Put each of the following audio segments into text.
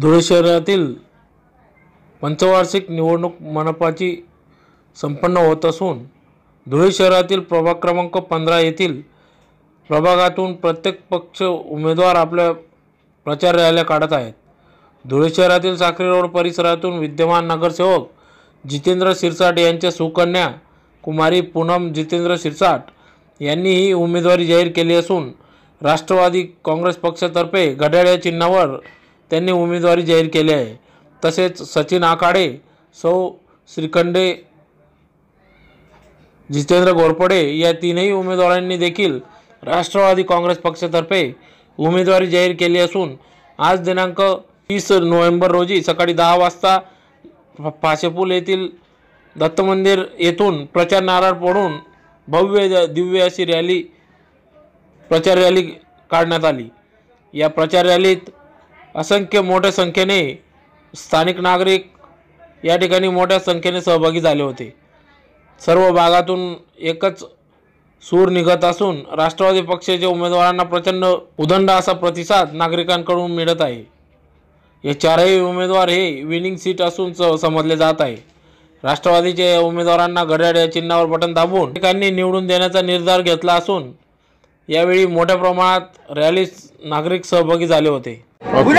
धुळे शहरातील पंचवार्षिक निवडणूक मनपाची संपन्न होत असून धुळे शहरातील प्रभाग क्रमांक पंधरा येथील प्रभागातून प्रत्येक पक्ष उमेदवार आपल्या प्रचार रॅल्या काढत आहेत. धुळे शहरातील साक्री रोड परिसरातून विद्यमान नगरसेवक जितेंद्र शिरसाट यांच्या सुकन्या कुमारी पूनम जितेंद्र शिरसाट यांनी ही उमेदवारी जाहीर केली असून राष्ट्रवादी काँग्रेस पक्षातर्फे घड्याळ या चिन्हावर त्यांनी उमेदवारी जाहीर केली आहे. तसेच सचिन आखाडे सौ श्रीखंडे जितेंद्र घोरपडे या तीनही उमेदवारांनी देखील राष्ट्रवादी काँग्रेस पक्षातर्फे उमेदवारी जाहीर केली असून आज दिनांक तीस नोव्हेंबर रोजी सकाळी दहा वाजता फ- फाशेपूल येथील दत्त मंदिर येथून प्रचार नारळ पडून भव्य दिव्य अशी रॅली प्रचार रॅली काढण्यात आली. या प्रचार रॅलीत असंख्य मोठ्या संख्येने स्थानिक नागरिक या ठिकाणी मोठ्या संख्येने सहभागी झाले होते. सर्व भागातून एकच सूर निघत असून राष्ट्रवादी पक्षाच्या उमेदवारांना प्रचंड उदंड असा प्रतिसाद नागरिकांकडून मिळत आहे. हे चारही उमेदवार हे विनिंग सीट असून समजले जात आहे. राष्ट्रवादीच्या उमेदवारांना घड्याळ या चिन्हावर बटन दाबून ठिकाणी निवडून देण्याचा निर्धार घेतला असून यावेळी मोठ्या प्रमाणात रॅलीत नागरिक सहभागी झाले होते. Okay.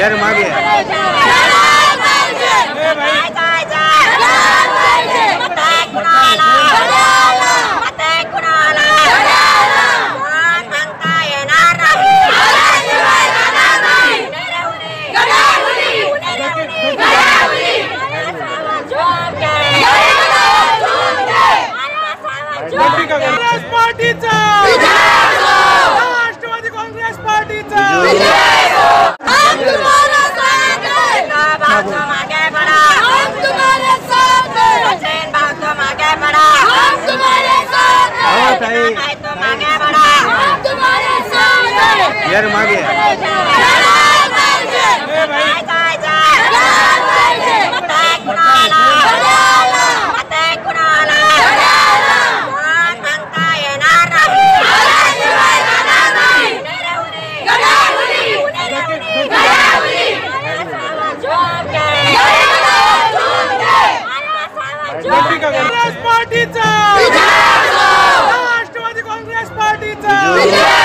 यार मागे. काँग्रेस पार्टीचा! राष्ट्रवादी काँग्रेस पार्टीचा! यार काँग्रेस पार्टीचा! राष्ट्रवादी काँग्रेस पार्टीचा!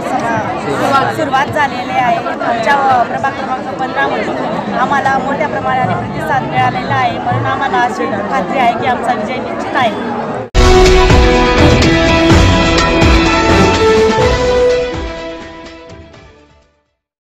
सभा- सुरुवात झालेली आहे. आमच्या प्रभाग क्रमांक पंधरामधून आम्हाला मोठ्या प्रमाणाने प्रतिसाद मिळालेला आहे. म्हणून आम्हाला अशी खात्री आहे की आमचा विजय निश्चित आहे.